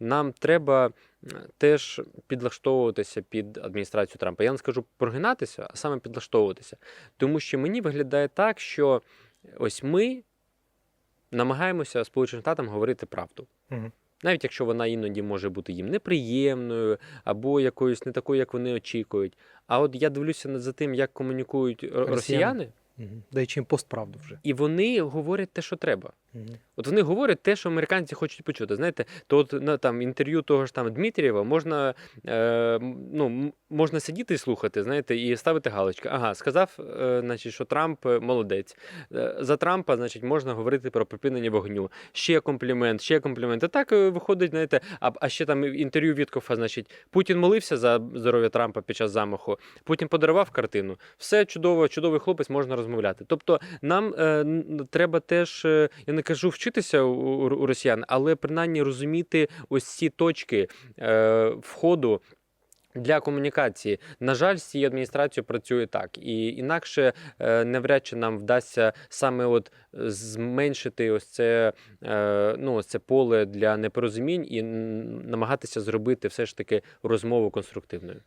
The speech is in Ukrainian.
нам треба теж підлаштовуватися під адміністрацію Трампа. Я не скажу прогинатися, а саме підлаштовуватися. Тому що мені виглядає так, що ось ми намагаємося Сполученим Штатам говорити правду. Навіть якщо вона іноді може бути їм неприємною або якоюсь не такою, як вони очікують. А от я дивлюся за тим, як комунікують Росіяни. росіяни, Мгм. Даючи їм постправду вже. і вони говорять те, що треба. Мгм. От вони говорять те, що американці хочуть почути. Знаєте, то от на там інтерв'ю того ж там Дмитрієва можна, е, ну, можна сидіти і слухати, знаєте, і ставити галочки. Ага, сказав, е, значить, що Трамп е, молодець. Е, За Трампа, значить, можна говорити про припинення вогню. Ще комплімент, ще комплімент. І так е, виходить, знаєте, а, а ще там інтерв'ю Віткофа, значить, Путін молився за здоров'я Трампа під час замаху, Путін подарував картину. Все чудово, чудовий хлопець, можна розмовляти. Тобто нам е, треба теж, е, я не кажу вчитися у, у, росіян, але принаймні розуміти ось ці точки е, входу. Для комунікації, на жаль, з цією адміністрацією працює так, і інакше е, навряд чи нам вдасться саме от зменшити ось це, е, ну, ось це поле для непорозумінь і намагатися зробити все ж таки розмову конструктивною.